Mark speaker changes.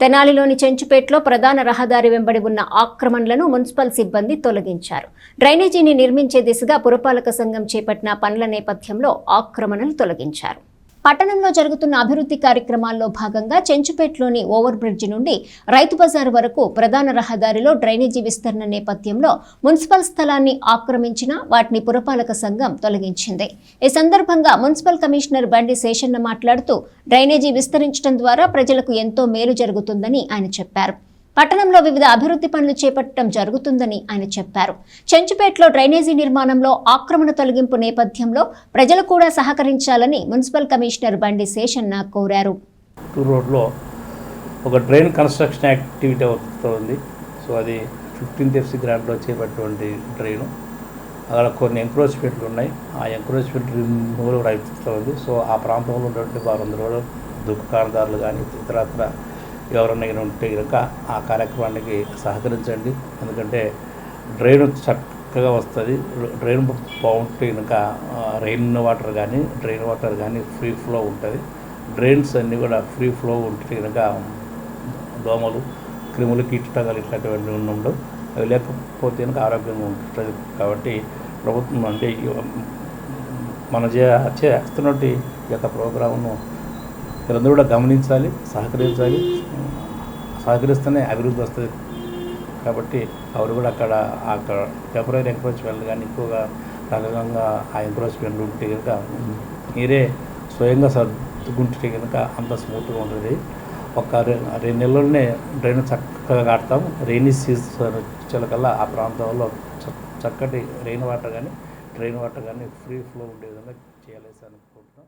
Speaker 1: తెనాలిలోని చెంచుపేటలో ప్రధాన రహదారి వెంబడి ఉన్న ఆక్రమణలను మున్సిపల్ సిబ్బంది తొలగించారు. డ్రైనేజీని నిర్మించే దిశగా పురపాలక సంఘం చేపట్టిన పనుల నేపథ్యంలో ఆక్రమణలు తొలగించారు. పట్టణంలో జరుగుతున్న అభివృద్ధి కార్యక్రమాల్లో భాగంగా చెంచుపేటలోని ఓవర్ బ్రిడ్జ్ నుండి రైతు బజార్ వరకు ప్రధాన రహదారిలో డ్రైనేజీ విస్తరణ నేపథ్యంలో మున్సిపల్ స్థలాన్ని ఆక్రమించిన వాటిని పురపాలక సంఘం తొలగించింది. ఈ సందర్భంగా మున్సిపల్ కమిషనర్ బండి శేషన్న మాట్లాడుతూ డ్రైనేజీ విస్తరించడం ద్వారా ప్రజలకు ఎంతో మేలు జరుగుతుందని ఆయన చెప్పారు. పట్టణంలో వివిధ అభివృద్ధి పనులు చేపట్టడం జరుగుతుందని ఆయన చెప్పారు. చెంచుపేటలో డ్రైనేజీ నిర్మాణంలో ఆక్రమణ తొలగింపు నేపథ్యంలో ప్రజలు కూడా సహకరించాలని మున్సిపల్ కమిషనర్ బండి శేషన్న కోరారు.
Speaker 2: రోడ్లో ఒక డ్రైన్ కన్స్ట్రక్షన్ యాక్టివిటీ అవుతుంది సో అది ఫిఫ్టీన్త్ ఎఫ్సి గ్రాంట్లో చేపట్టినటువంటి డ్రైను. అక్కడ కొన్ని ఎంక్రోచ్మెంట్లు ఉన్నాయి. ఆ ఎంక్రోచ్మెంట్ రిమూవల్ కూడా సో ఆ ప్రాంతంలో ఉన్నటువంటి వారందరూ కూడా దుకాణదారులు కానీ ఇతరత్ర ఎవరన్నా ఉంటే కనుక ఆ కార్యక్రమానికి సహకరించండి. ఎందుకంటే డ్రైన్ చక్కగా వస్తుంది. డ్రైన్ బాగుంటే కనుక రెయిన్ వాటర్ కానీ డ్రైన్ వాటర్ కానీ ఫ్రీ ఫ్లో ఉంటుంది. డ్రైన్స్ అన్నీ కూడా ఫ్రీ ఫ్లో ఉంటే కనుక దోమలు క్రిములు కీటకాలు ఇట్లాంటివన్నీ ఉండవు. అవి లేకపోతే కనుక ఆరోగ్యంగా ఉంటుంది. కాబట్టి ప్రభుత్వం అంటే మన చే- చేస్తున్నట్టు ఈ యొక్క ప్రోగ్రామ్ను వీరందరూ కూడా గమనించాలి సహకరించాలి. సహకరిస్తేనే అభివృద్ధి వస్తుంది. కాబట్టి ఎవరు కూడా అక్కడ అక్కడ టెంపరీ ఎంక్రోచ్మెంట్ కానీ ఎక్కువగా రకంగా ఆ ఎంక్రోచ్మెంట్ ఉంటే కనుక మీరే స్వయంగా సర్దుకుంటే కనుక అంత స్మూత్గా ఉంటుంది. ఒక రెండు నెలల్లోనే డ్రైన్ చక్కగా కడతాం రెయినీ సీజన్ వచ్చేకల్లా ఆ ప్రాంతంలో చ- చక్కటి రెయిన్ వాటర్ కానీ డ్రైన్ వాటర్ కానీ ఫ్రీ ఫ్లో ఉండే విధంగా చేయాలి అనుకుంటున్నాం.